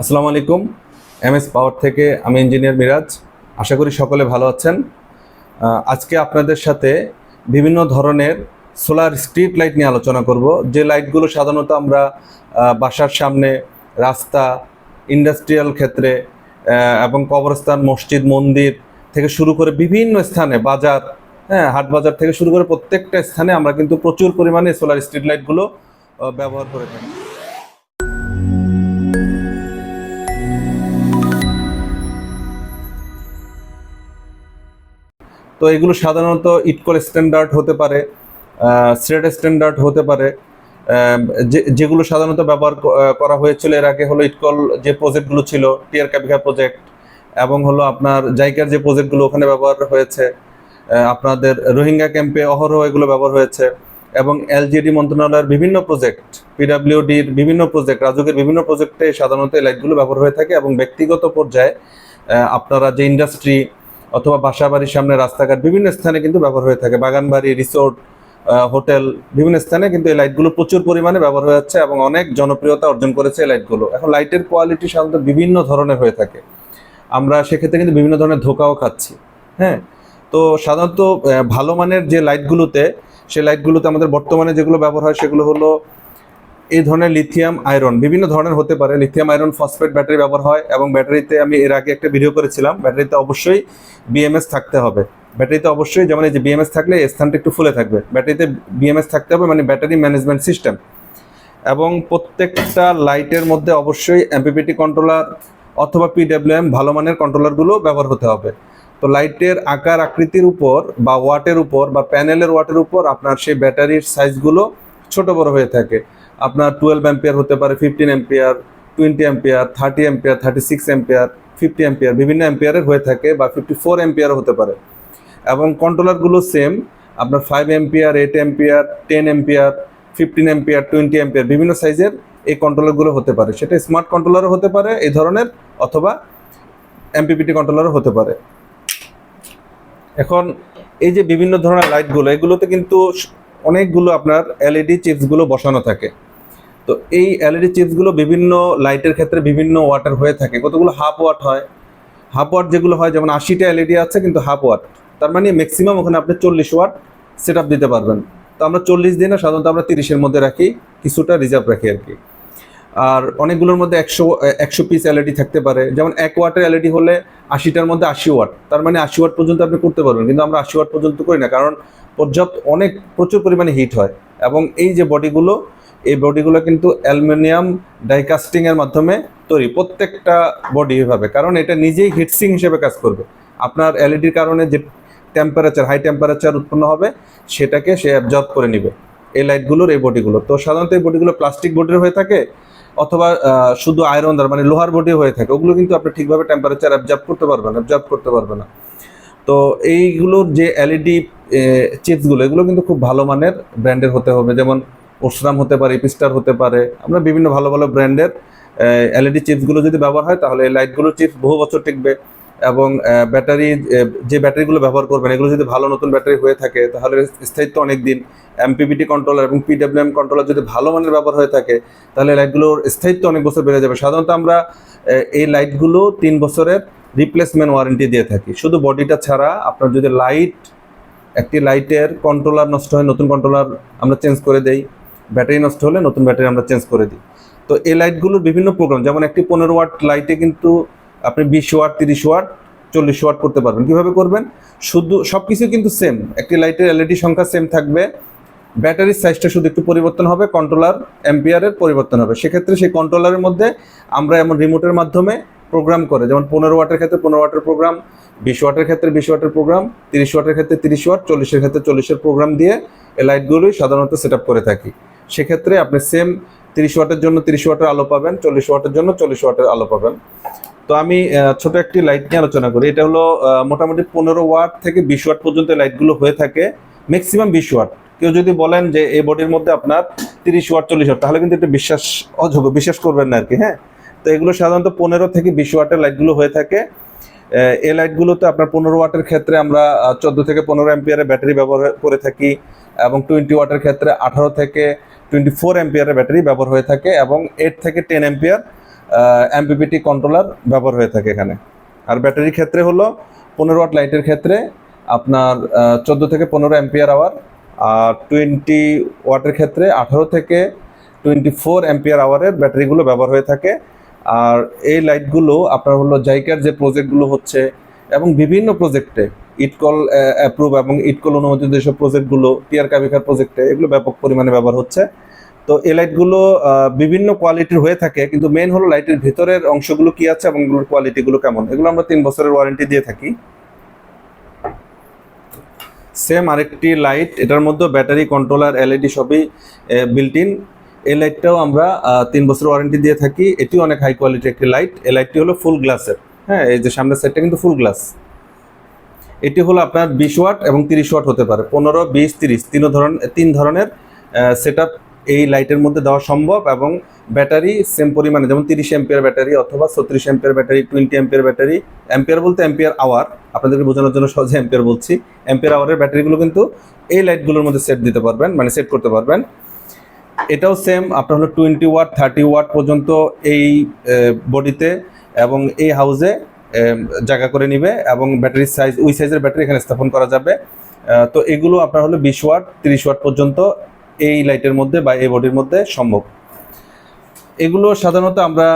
আসসালামু আলাইকুম। M S power থেকে আমি ইঞ্জিনিয়ার মিরাজ। আশা করি সকলে ভালো আছেন। আজকে আপনাদের সাথে বিভিন্ন ধরনের সোলার স্ট্রিট লাইট নিয়ে আলোচনা করব। যে লাইটগুলো সাধারণত আমরা বাসার সামনে, রাস্তা, ইন্ডাস্ট্রিয়াল ক্ষেত্রে এবং কবরস্থান, মসজিদ, মন্দির থেকে শুরু করে বিভিন্ন স্থানে, বাজার হ্যাঁ হাট বাজার থেকে শুরু করে প্রত্যেকটা স্থানে আমরা কিন্তু প্রচুর পরিমাণে সোলার স্ট্রিট লাইটগুলো ব্যবহার করে থাকি। তো এগুলো সাধারণত ইটকল স্ট্যান্ডার্ড হতে পারে থ্রেড স্ট্যান্ডার্ড হতে পারে। যেগুলো সাধারণত ব্যবহার করা হয়েছিল, এর আগে হলো ইটকল যে প্রজেক্টগুলো ছিল, টিয়ার ক্যাপিকা প্রজেক্ট এবং হলো আপনার জাইকার যে প্রজেক্টগুলো ওখানে ব্যবহার হয়েছে আপনাদের রোহিঙ্গা ক্যাম্পে অহরহ এগুলো ব্যবহার হয়েছে এবং এলজিডি মন্ত্রণালয়ের বিভিন্ন প্রজেক্ট, পিডাব্লিউডির বিভিন্ন প্রজেক্ট, রাজুকের বিভিন্ন প্রজেক্টে সাধারণত এই লাইটগুলো ব্যবহার হয়ে থাকে এবং ব্যক্তিগত পর্যায়ে আপনারা যে ইন্ডাস্ট্রি অথবা বাসা বাড়ির সামনে রাস্তাঘাট বিভিন্ন স্থানে কিন্তু ব্যবহার হয়ে থাকে। বাগানবাড়ি, রিসোর্ট হোটেল বিভিন্ন স্থানে কিন্তু এই লাইটগুলো প্রচুর পরিমাণে ব্যবহার হয়ে যাচ্ছে এবং অনেক জনপ্রিয়তা অর্জন করেছে এই লাইটগুলো এখন লাইটের কোয়ালিটি সাধারণত বিভিন্ন ধরনের হয়ে থাকে। আমরা সেক্ষেত্রে কিন্তু বিভিন্ন ধরনের ধোকাও খাচ্ছি হ্যাঁ? তো সাধারণত ভালো মানের যে লাইটগুলোতে সেই লাইটগুলোতে আমাদের বর্তমানে যেগুলো ব্যবহার হয় সেগুলো হলো এই ধরনের লিথিয়াম আয়রন বিভিন্ন ধরনের হতে পারে। লিথিয়াম আয়রন ফসফেট ব্যাটারি ব্যবহার হয় এবং ব্যাটারিতে আমি এর আগে একটা ভিডিও করেছিলাম। ব্যাটারিতে অবশ্যই বিএমএস থাকতে হবে। ব্যাটারিতে অবশ্যই যেমন এই যে বিএমএস থাকলে এই স্থানটা একটু ফুলে থাকবে। ব্যাটারিতে বিএমএস থাকতে হবে মানে ব্যাটারি ম্যানেজমেন্ট সিস্টেম এবং প্রত্যেকটা লাইটের মধ্যে অবশ্যই এমপিপিটি কন্ট্রোলার অথবা পিডব্লিউএম ভালো মানের কন্ট্রোলারগুলো ব্যবহার হতে হবে। তো লাইটের আকার আকৃতির উপর বা ওয়াটের উপর বা প্যানেলের ওয়াটের উপর আপনার সেই ব্যাটারির সাইজগুলো ছোট বড় হয়ে থাকে। আপনার টুয়েলভ অ্যাম্পিয়ার হতে পারে fifteen ampere twenty ampere thirty ampere thirty six ampere fifty ampere বিভিন্ন অ্যাম্পিয়ারের হয়ে থাকে বা ফিফটি ফোর অ্যাম্পিয়ারও হতে পারে। এবং কন্ট্রোলারগুলো সেম আপনার five ampere eight ampere ten ampere fifteen ampere twenty ampere বিভিন্ন সাইজের এই কন্ট্রোলারগুলো হতে পারে। সেটা স্মার্ট কন্ট্রোলারও হতে পারে, এই ধরনের, অথবা এমপিপিটি কন্ট্রোলারও হতে পারে। এখন এই যে বিভিন্ন ধরনের লাইটগুলো এগুলোতে কিন্তু অনেকগুলো আপনার এলইডি চিপসগুলো বসানো থাকে। তো এই এলইডি চিপসগুলো বিভিন্ন লাইটের ক্ষেত্রে বিভিন্ন ওয়াটার হয়ে থাকে। কতগুলো হাফ ওয়াট হয়? হাফ ওয়াট যেগুলো হয়, যেমন আশিটা এলইডি আছে কিন্তু হাফ ওয়াট তার মানে ম্যাক্সিমাম ওখানে আপনি চল্লিশ ওয়াট সেট দিতে পারবেন। তো আমরা চল্লিশ দিনে সাধারণত আমরা তিরিশের মধ্যে রাখি, কিছুটা রিজার্ভ রাখি আর কি। আর অনেকগুলোর মধ্যে একশো একশো পিস এলইডি থাকতে পারে। যেমন এক ওয়াটের এলইডি হলে আশিটার মধ্যে আশি ওয়াট তার মানে আশি ওয়াট পর্যন্ত আপনি করতে পারবেন, কিন্তু আমরা আশি ওয়াট পর্যন্ত করি না। কারণ পর্যাপ্ত, অনেক প্রচুর পরিমাণে হিট হয়। এবং এই যে বডিগুলো এই বডিগুলো কিন্তু অ্যালুমিনিয়াম ডাইকাস্টিং এর মাধ্যমে তৈরি, প্রত্যেকটা বডি এভাবে। কারণ এটা নিজেই হিটসিং হিসেবে কাজ করবে। আপনার এলইডির কারণে যে টেম্পারেচার হাই টেম্পারেচার উৎপন্ন হবে, সেটাকে সে অ্যাবজর্ব করে নিবে। এই লাইটগুলোর এই বডিগুলো তো সাধারণত এই বডিগুলো প্লাস্টিক বডির হয়ে থাকে, অথবা শুধু আয়রন দ্বারা মানে লোহার বডি হয়ে থাকে। ওগুলো কিন্তু আপনি ঠিকভাবে টেম্পারেচার অ্যাবজর্ব করতে পারবেন অ্যাবজর্ব করতে পারবে না। তো এইগুলোর যে এলইডি চিপসগুলো এগুলো কিন্তু খুব ভালো মানের ব্র্যান্ডের হতে হবে। যেমন ওসরাম হতে পারে ইপিস্টার হতে পারে, আমরা বিভিন্ন ভালো ভালো ব্র্যান্ডের এলইডি চিপসগুলো যদি ব্যবহার হয়, তাহলে এই লাইটগুলোর চিপস বহু বছর টিকবে এবং ব্যাটারি যে ব্যাটারিগুলো ব্যবহার করবেন, এগুলো যদি ভালো নতুন ব্যাটারি হয়ে থাকে, তাহলে স্থায়িত্ব অনেক দিন এমপিপিটি কন্ট্রোলার এবং পিডব্লিউএম কন্ট্রোলার যদি ভালো মানের ব্যবহার হয়ে থাকে, তাহলে লাইটগুলোর স্থায়িত্ব অনেক বছর বেড়ে যাবে। সাধারণত আমরা এই লাইটগুলো তিন বছরের রিপ্লেসমেন্ট ওয়ারেন্টি দিয়ে থাকি। শুধু বডিটা ছাড়া আপনার যদি লাইট একটি লাইটের কন্ট্রোলার নষ্ট হয়, নতুন কন্ট্রোলার আমরা চেঞ্জ করে দেই ব্যাটারি নষ্ট হলে নতুন ব্যাটারি আমরা চেঞ্জ করে দিই। তো এই লাইটগুলোর বিভিন্ন প্রোগ্রাম যেমন একটি পনেরো ওয়াট লাইটে কিন্তু আপনি বিশ ওয়াট তিরিশ ওয়াট চল্লিশ ওয়াট করতে পারবেন। কীভাবে করবেন? শুধু সব কিছু কিন্তু সেম একটি লাইটের এলইডি সংখ্যা সেম থাকবে। ব্যাটারির সাইজটা শুধু একটু পরিবর্তন হবে কন্ট্রোলার এম্পিয়ারের পরিবর্তন হবে। সেক্ষেত্রে সেই কন্ট্রোলারের মধ্যে আমরা এমন রিমোটের মাধ্যমে প্রোগ্রাম করে, যেমন পনেরো ওয়াটের ক্ষেত্রে পনেরো ওয়াটের প্রোগ্রাম বিশ ওয়াটের ক্ষেত্রে বিশ ওয়াটের প্রোগ্রাম তিরিশ ওয়াটের ক্ষেত্রে তিরিশ ওয়াট চল্লিশের ক্ষেত্রে চল্লিশের প্রোগ্রাম দিয়ে এই লাইটগুলোই সাধারণত সেট করে থাকি। সেক্ষেত্রে আপনি সেম তিরিশ ওয়াটের জন্য তিরিশ ওয়াটের আলো পাবেন, চল্লিশ ওয়াটের জন্য চল্লিশ ওয়াটের আলো পাবেন। তো আমি ছোট একটি লাইট নিয়ে আলোচনা করি। এটা হলো মোটামুটি পনেরো ওয়াট থেকে বিশ ওয়াট পর্যন্ত লাইটগুলো হয়ে থাকে ম্যাক্সিমাম বিশ ওয়াট। কেউ যদি বলেন যে এই বডির মধ্যে আপনার তিরিশ ওয়াট, চল্লিশ ওয়াট, তাহলে কিন্তু এটা বিশ্বাস অযোগ্য বিশ্বাস করবেন না আর কি হ্যাঁ? তো এগুলো সাধারণত পনেরো থেকে বিশ ওয়াটের লাইটগুলো হয়ে থাকে। এই লাইটগুলোতে আপনার পনেরো ওয়াটের ক্ষেত্রে আমরা চোদ্দ থেকে পনেরো অ্যাম্পিয়ারের ব্যাটারি ব্যবহার করে থাকি এবং টোয়েন্টি ওয়াটের ক্ষেত্রে আঠারো থেকে টোয়েন্টি ফোর অ্যাম্পিয়ারের ব্যাটারি ব্যবহার হয়ে থাকে এবং এইট থেকে টেন অ্যাম্পিয়ার এমপিপিটি কন্ট্রোলার ব্যবহার হয়ে থাকে এখানে। আর ব্যাটারির ক্ষেত্রে হলো পনেরো ওয়াট লাইটের ক্ষেত্রে আপনার চোদ্দ থেকে পনেরো অ্যাম্পিয়ার আওয়ার আর টোয়েন্টি ওয়াটের ক্ষেত্রে আঠারো থেকে টোয়েন্টি ফোর অ্যাম্পিয়ার আওয়ারের ব্যাটারিগুলো ব্যবহার হয়ে থাকে। আর এই লাইটগুলো আপনার হলো জাইকার যে প্রজেক্টগুলো হচ্ছে এবং বিভিন্ন প্রজেক্টে ইটকল অ্যাপ্রুভ এবং ইটকল অনুমোদিত যেসব প্রজেক্টগুলো টিয়ার কাবিকার প্রজেক্টে এগুলো ব্যাপক পরিমাণে ব্যবহার হচ্ছে। তো এই লাইটগুলো বিভিন্ন কোয়ালিটির হয়ে থাকে, কিন্তু মেন হলো লাইটের ভিতরের অংশগুলো কি আছে এবং এগুলোর কোয়ালিটিগুলো কেমন? এগুলো আমরা তিন বছরের ওয়ারেন্টি দিয়ে থাকি। সেম আরেকটি লাইট এটার মধ্যে ব্যাটারি কন্ট্রোলার এলইডি সবই বিল্ট ইন এই লাইটটাও আমরা তিন বছর ওয়ারেন্টি দিয়ে থাকি। এটিও অনেক হাই কোয়ালিটির একটি লাইট এই লাইটটি হলো ফুল গ্লাসের হ্যাঁ এই যে সামনের সাইডটা কিন্তু ফুল গ্লাস এটি হলো আপনার বিশ ওয়াট এবং তিরিশ ওয়াট হতে পারে। পনেরো, বিশ, তিরিশ, তিন ধরন তিন ধরনের সেট এই লাইটের মধ্যে দেওয়া সম্ভব এবং ব্যাটারি সেম পরিমাণে, যেমন তিরিশ এম্পিয়ার ব্যাটারি অথবা ছত্রিশ ampere battery twenty ampere battery. Ampere বলতে এম্পিয়ার আওয়ার আপনাদেরকে বোঝানোর জন্য সহজে এম্পিয়ার বলছি। এম্পিয়ার আওয়ারের ব্যাটারিগুলো কিন্তু এই লাইটগুলোর মধ্যে সেট দিতে পারবেন মানে সেট করতে পারবেন। এটাও সেম আপনার হলো টোয়েন্টি ওয়াট থার্টি ওয়াট পর্যন্ত এই বডিতে এবং এই হাউসে জায়গা করে নিবে এবং ব্যাটারি সাইজ ওই সাইজের ব্যাটারি এখানে স্থাপন করা যাবে। তো এগুলো আপনার হলো বিশ ওয়াট, তিরিশ ওয়াট পর্যন্ত এই লাইটের মধ্যে বা এই বডির মধ্যে সম্ভব। এগুলো সাধারণত আমরা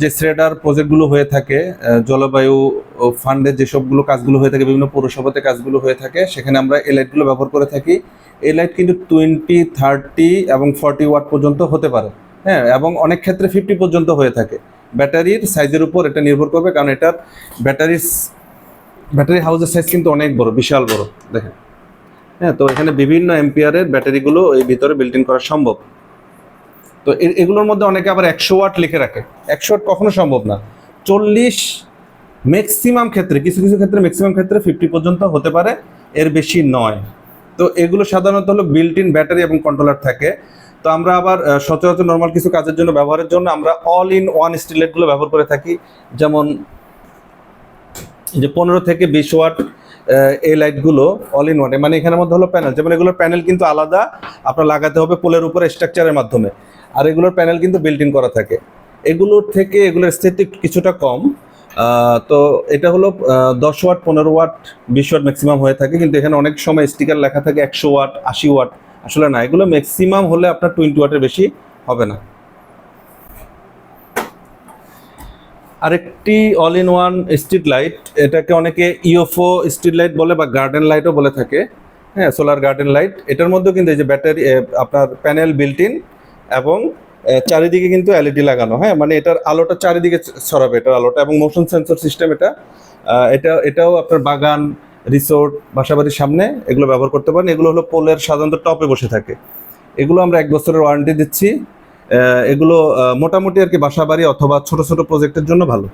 যে শ্রেডার প্রজেক্টগুলো হয়ে থাকে জলবায়ু ফান্ডের যেসবগুলো কাজগুলো হয়ে থাকে, বিভিন্ন পৌরসভাতে কাজগুলো হয়ে থাকে, সেখানে আমরা এই লাইটগুলো ব্যবহার করে থাকি। এই লাইট কিন্তু টোয়েন্টি থার্টি এবং ফর্টি ওয়াট পর্যন্ত হতে পারে। হ্যাঁ এবং অনেক ক্ষেত্রে ফিফটি পর্যন্ত হয়ে থাকে। ব্যাটারির সাইজের উপর এটা নির্ভর করবে, কারণ এটার ব্যাটারির ব্যাটারি হাউসের সাইজ কিন্তু অনেক বড়, বিশাল বড়, দেখেন। হ্যাঁ তো এখানে বিভিন্ন এম্পিয়ারের ব্যাটারিগুলো এই ভিতরে বিল্ট ইন করা সম্ভব। তো এগুলোর মধ্যে অনেকে আবার একশো ওয়াট লিখে রাখে। একশো ওয়াট কখনো সম্ভব না। চল্লিশ ম্যাক্সিমাম ক্ষেত্রে, কিছু কিছু ক্ষেত্রে ম্যাক্সিমাম ক্ষেত্রে ফিফটি পর্যন্ত হতে পারে, এর বেশি নয়। তো এগুলো সাধারণত হলো বিল্ট ইন ব্যাটারি এবং কন্ট্রোলার থাকে। তো আমরা আবার সচরাচর নর্মাল কিছু কাজের জন্য ব্যবহারের জন্য আমরা অল ইন ওয়ান স্টিলেটগুলো ব্যবহার করে থাকি। যেমন যে পনেরো থেকে বিশ ওয়াট এই লাইটগুলো অল ইন ওয়ান মানে এখানের মধ্যে হলো প্যানেল যেমন এগুলোর প্যানেল কিন্তু আলাদা, আপনার লাগাতে হবে পোলের উপরে স্ট্রাকচারের মাধ্যমে। আর এগুলোর প্যানেল কিন্তু বিল্ট ইন করা থাকে। এগুলোর থেকে এগুলোর স্থিতি কিছুটা কম তো এটা হলো দশ ওয়াট পনেরো ওয়াট বিশ ওয়াট ম্যাক্সিমাম হয়ে থাকে। কিন্তু এখানে অনেক সময় স্টিকার লেখা থাকে একশো ওয়াট আশি ওয়াট আসলে না, এগুলো ম্যাক্সিমাম হলে আপনার টোয়েন্টি ওয়াটের বেশি হবে না। আরেকটি all in one street light এটাকে অনেকে ইওফো স্ট্রিট লাইট বলে বা গার্ডেন লাইটও বলে থাকে। হ্যাঁ সোলার গার্ডেন লাইট এটার মধ্যেও কিন্তু এই যে ব্যাটারি আপনার প্যানেল বিল্ট ইন এবং চারিদিকে কিন্তু এলইডি লাগানো। হ্যাঁ মানে এটার আলোটা চারিদিকে ছড়াবে, এটার আলোটা এবং মোশন সেন্সর সিস্টেম এটা। এটা, এটাও আপনার বাগান রিসোর্ট, বাসাবাড়ির সামনে এগুলো ব্যবহার করতে পারেন। এগুলো হলো পোলের সাধারণত টপে বসে থাকে। এগুলো আমরা এক বছরের ওয়ারেন্টি দিচ্ছি। এগুলো মোটামুটি আর কি বাসাবাড়ি অথবা ছোট ছোট প্রজেক্টের জন্য ভালো।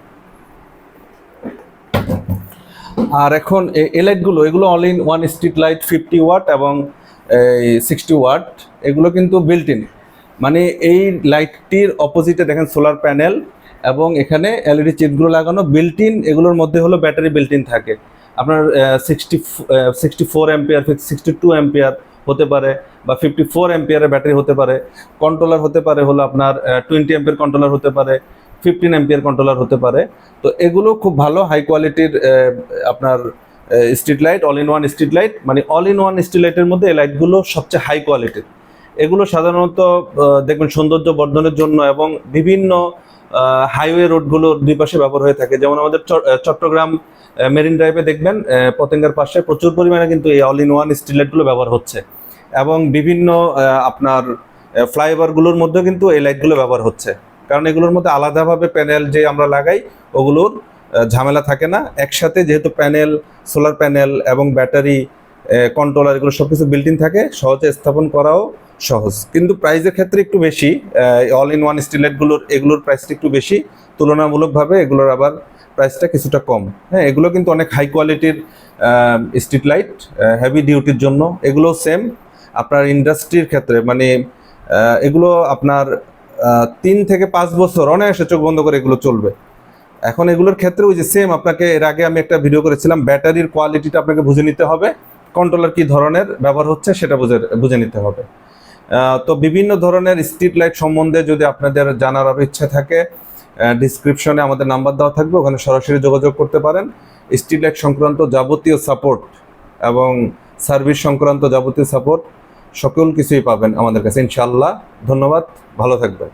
আর এখন এই লাইটগুলো এগুলো all in one street light fifty watt এবং এই সিক্সটি ওয়াট এগুলো কিন্তু বিল্ট ইন মানে এই লাইটটির অপোজিটে দেখেন সোলার প্যানেল এবং এখানে এলইডি চিপগুলো লাগানো বিল্ট ইন এগুলোর মধ্যে হলো ব্যাটারি বিল্ট ইন থাকে। আপনার sixty sixty four ampere sixty two ampere হতে পারে বা ফিফটি ফোর এম্পিয়ারের ব্যাটারি হতে পারে। কন্ট্রোলার হতে পারে হলো আপনার টোয়েন্টি এম্পিয়ার কন্ট্রোলার হতে পারে ফিফটিন এম্পিয়ার কন্ট্রোলার হতে পারে। তো এগুলো খুব ভালো হাই কোয়ালিটির আপনার street light all in one street light মানে অল ইন ওয়ান স্ট্রিট লাইটের মধ্যে এই লাইটগুলো সবচেয়ে হাই কোয়ালিটির এগুলো সাধারণত দেখবেন সৌন্দর্য বর্ধনের জন্য এবং বিভিন্ন হাইওয়ে রোডগুলোর দুই পাশে ব্যবহার হয়ে থাকে। যেমন আমাদের চট্টগ্রাম মেরিন ড্রাইভে দেখবেন পতেঙ্গার পাশে প্রচুর পরিমাণে কিন্তু এই অল ইন ওয়ান স্ট্রিট লাইটগুলো ব্যবহার হচ্ছে। এবং বিভিন্ন আপনার ফ্লাইওভারগুলোর মধ্যেও কিন্তু এই লাইটগুলো ব্যবহার হচ্ছে। কারণ এগুলোর মধ্যে আলাদাভাবে প্যানেল যে আমরা লাগাই, ওগুলোর ঝামেলা থাকে না। একসাথে যেহেতু প্যানেল সোলার প্যানেল এবং ব্যাটারি কন্ট্রোলার এগুলো সব কিছু ইন থাকে, সহজে স্থাপন করাও সহজ। কিন্তু প্রাইসের ক্ষেত্রে একটু বেশি অল ইন ওয়ান স্টিলেটগুলোর এগুলোর প্রাইসটা একটু বেশি। তুলনামূলকভাবে এগুলোর আবার প্রাইসটা কিছুটা কম। হ্যাঁ এগুলো কিন্তু অনেক হাই কোয়ালিটির স্ট্রিট লাইট হেভি ডিউটির জন্য। এগুলো সেম আপনার ইন্ডাস্ট্রির ক্ষেত্রে মানে এগুলো আপনার তিন থেকে পাঁচ বছর অনায়াসে চোখ বন্ধ করে এগুলো চলবে। এখন এগুলোর ক্ষেত্রে ওই যে সেম আপনাকে এর আগে আমি একটা ভিডিও করেছিলাম ব্যাটারির কোয়ালিটিটা আপনাকে বুঝে নিতে হবে। কন্ট্রোলার কি ধরনের ব্যবহার হচ্ছে সেটা বুঝে বুঝে নিতে হবে। তো বিভিন্ন ধরনের স্ট্রিট লাইট সম্বন্ধে যদি আপনাদের জানার আরও ইচ্ছা থাকে ডিসক্রিপশনে আমাদের নাম্বার দেওয়া থাকবে, ওখানে সরাসরি যোগাযোগ করতে পারেন। স্ট্রিট লাইট সংক্রান্ত যাবতীয় সাপোর্ট এবং সার্ভিস সংক্রান্ত যাবতীয় সাপোর্ট সকল কিছুই পাবেন আমাদের কাছে ইনশাল্লাহ ধন্যবাদ, ভালো থাকবেন।